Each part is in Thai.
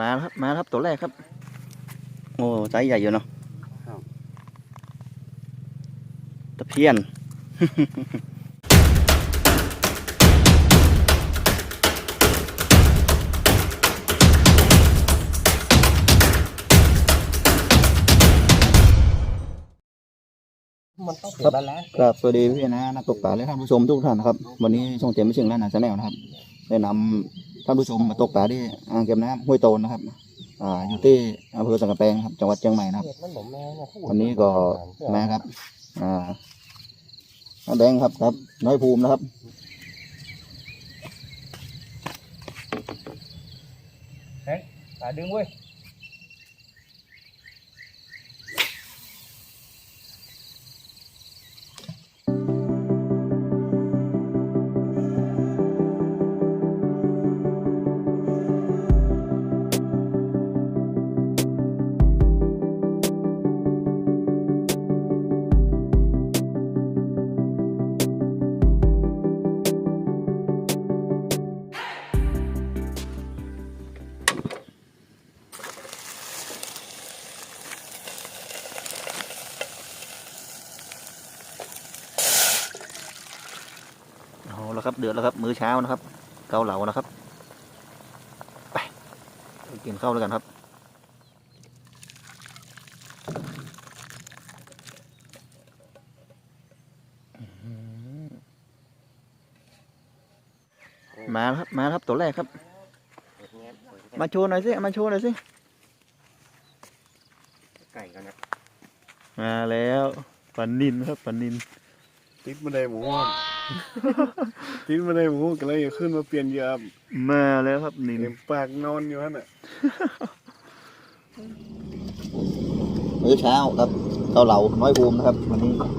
มาแล้วครับมาแล้วครับตัวแรกครับ โอ้ไซส์ใหญ่อยู่เนาะครับตะเพียนมันต้องเปลี่ยนบาลานซ์ครับสวัสดีพี่นะนักตกปลาและท่านผู้ชมทุกท่านนะครับ วันนี้ช่องเจมไม่เชิงและนาชาแนลนะครับ ได้นำท่านผู้ชมมาตกปลาที่อ่างเก็บน้ำห้วยโตนนะครับ อ่าอยู่ที่อำเภอสังกะแปงครับจังหวัดเชียงใหม่นะครับ วันนี้ก็มาครับ อ่าน้าแดงครับครับ น้อยภูมินะครับปลาดึงเว้ย เอาละครับเดือดแล้วครับมื้อเช้านะครับ เกาเหลานะครับไปไปกินข้าวแล้วกันครับมาแล้วครับมาแล้วครับตัวแรกครับ มาโชว์หน่อยสิมาโชว์หน่อยสิไก่กันนะมาแล้วปันนินครับปันนินติดมาได้หมูอะ ติดมาได้หมูก็เลยขึ้นมาเปลี่ยนเหยามมาแล้วครับนินเต็มปากนอนอยู่ฮะน่ะมื้อเช้าครับเกาเหลาน้อยภูมินะครับวันนี้นี่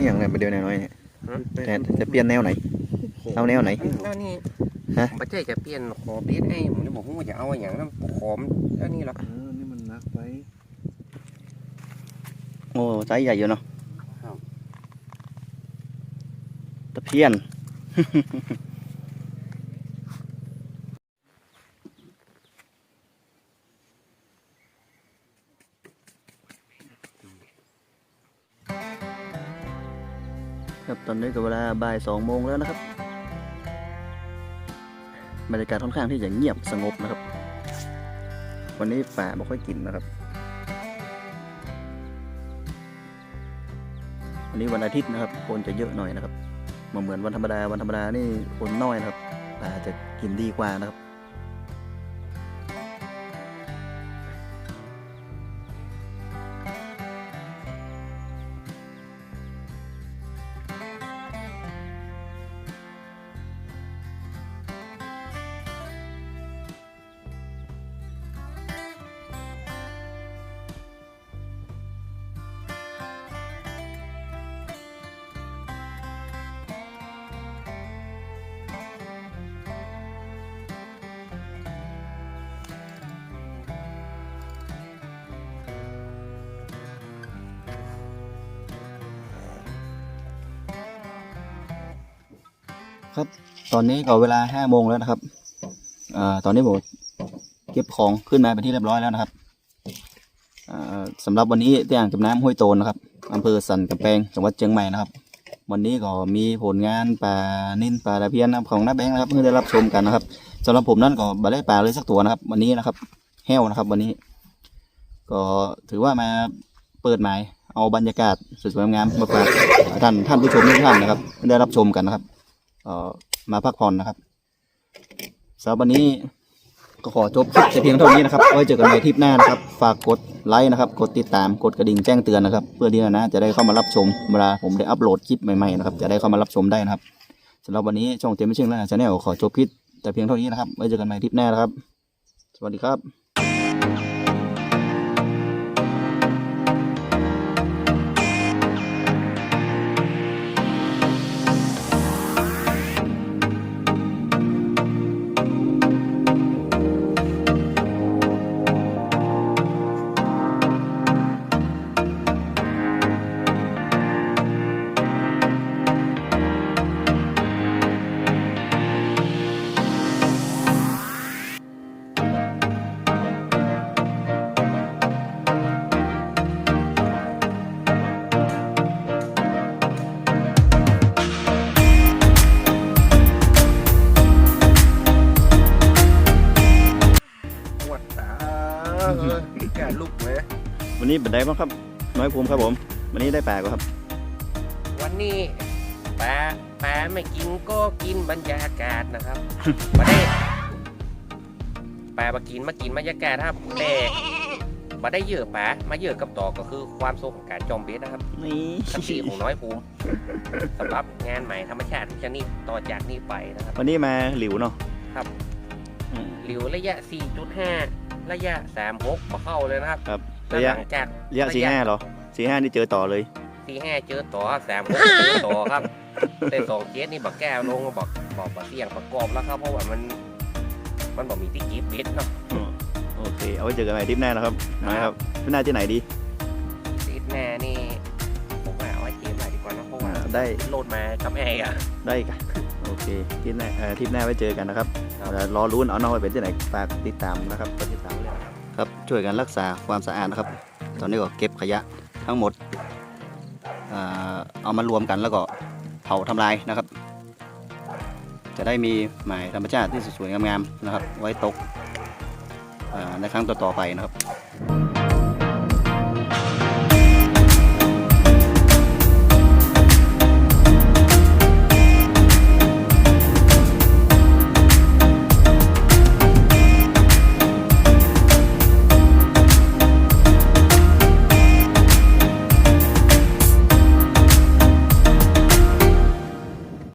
นี่อย่างไรประเดี๋ยวแนวน้อยเนี่ยจะจะเปลี่ยนแนวไหนเอาแนวไหนแล้วนี่ฮะปัจจัยจะเปลี่ยนขอบีดให้ผมจะบอกว่าจะเอาอย่างนั้นขอมแล้วนี่หรอกเออนี่มันนักไปโอ้ไซส์ใหญ่อยู่เนาะครับตะเพียน อนนี้ก็เวลาบ่ายสองโมงแล้วนะครับ บรรยากาศค่อนข้างที่จะเงียบสงบนะครับ วันนี้ป่าไม่ค่อยกินนะครับ วันนี้วันอาทิตย์นะครับ คนจะเยอะหน่อยนะครับมาเหมือนวันธรรมดาวันธรรมดานี่คนน้อยนะครับป่าจะกินดีกว่านะครับ ครับ ตอนนี้ก็เวลาห้าโมงแล้วนะครับอ่าตอนนี้ผมเก็บของขึ้นมาเป็นที่เรียบร้อยแล้วนะครับอ่าสำหรับวันนี้ที่อ่างเก็บน้ำห้วยโตนนะครับอำเภอสันกำแพงจังหวัดเชียงใหม่นะครับ วันนี้ก็มีผลงานปลานิ่นปลาตะเพียนนะของน้าแบงค์นะครับเพื่อได้รับชมกันนะครับสำหรับผมนั่นก็บ่ได้ปลาเลยสักตัวนะครับ วันนี้นะครับแห้วนะครับ วันนี้ ก็ถือว่ามาเปิดหมายเอาบรรยากาศสวยๆงามมาฝากท่านท่านผู้ชมทุกท่านนะครับ ได้รับชมกันนะครับ มาพักผ่อนนะครับสำหรับวันนี้ก็ขอจบคลิปแต่เพียงเท่านี้นะครับ ไว้เจอกันใหม่ทริปหน้านะครับ ฝากกดไลค์นะครับ กดติดตาม กดกระดิ่งแจ้งเตือนนะครับ เพื่อที่นะจะได้เข้ามารับชมเวลาผมได้อัปโหลดคลิปใหม่ๆนะครับ จะได้เข้ามารับชมได้นะครับสำหรับวันนี้ช่องเจมไม่เชื่อแล้วชาแนลขอจบคลิปแต่เพียงเท่านี้นะครับ ไว้เจอกันใหม่ทริปหน้านะครับ สวัสดีครับ นนี้เป็นไงบ้างครับ น้อยภูมิครับผม วันนี้ได้ปลาก็ครับ วันนี้ปลาปลาไม่กินก็กินบรรยากาศนะครับมาได้ปลามากินมากินบรรยากาศครับแต่มาได้เยอะปลามาเยอะกับต่อก็คือความสุขของการจอมเบสนะครับนี่คติของน้อยภูมิสำหรับงานใหม่ธรรมชาติทุกชนิดต่อจากนี้ไปนะครับ วันนี้มาหลิวเนาะครับอืมหลิวระยะ 4.5 ระยะ 36มาเข้าเลยนะครับค รับแล้วระยะ หลังจากระยะสี่ห้าเหรอสี่ห้านี่เจอต่อเลย45เจอต่อ36เจอต่อครับ แต่สองเคสนี่บักแก้วลงบอกบอกบักเสี่ยงประกอบแล้วครับเพราะว่ามัน มันบอกมีที่กิฟต์เบสเนาะโอเค เอาไว้เจอกันใหม่ทริปหน้านะครับนะครับทริปหน้าที่ไหนดีซีดแน่นี่ผมว่าเอาไว้เกมใหม่ดีกว่านะเพราะว่าอ่าได้โหลดมากับแอร์อะ ได้กันโอเคทริปหน้าเอ่อทริปหน้าไว้เจอกันนะครับครับเอ่อรอรุ้นเอาน้องไปเป็นที่ไหนฝากติดตามนะครับกดติดตามเลยนะ ครับช่วยกันรักษาความสะอาดนะครับ ตอนนี้ก็เก็บขยะทั้งหมดเอามารวมกันแล้วก็เผาทำลายนะครับ จะได้มีหมายธรรมชาติที่สวยๆงามๆนะครับ ไว้ตกในครั้งต่อๆไปนะครับ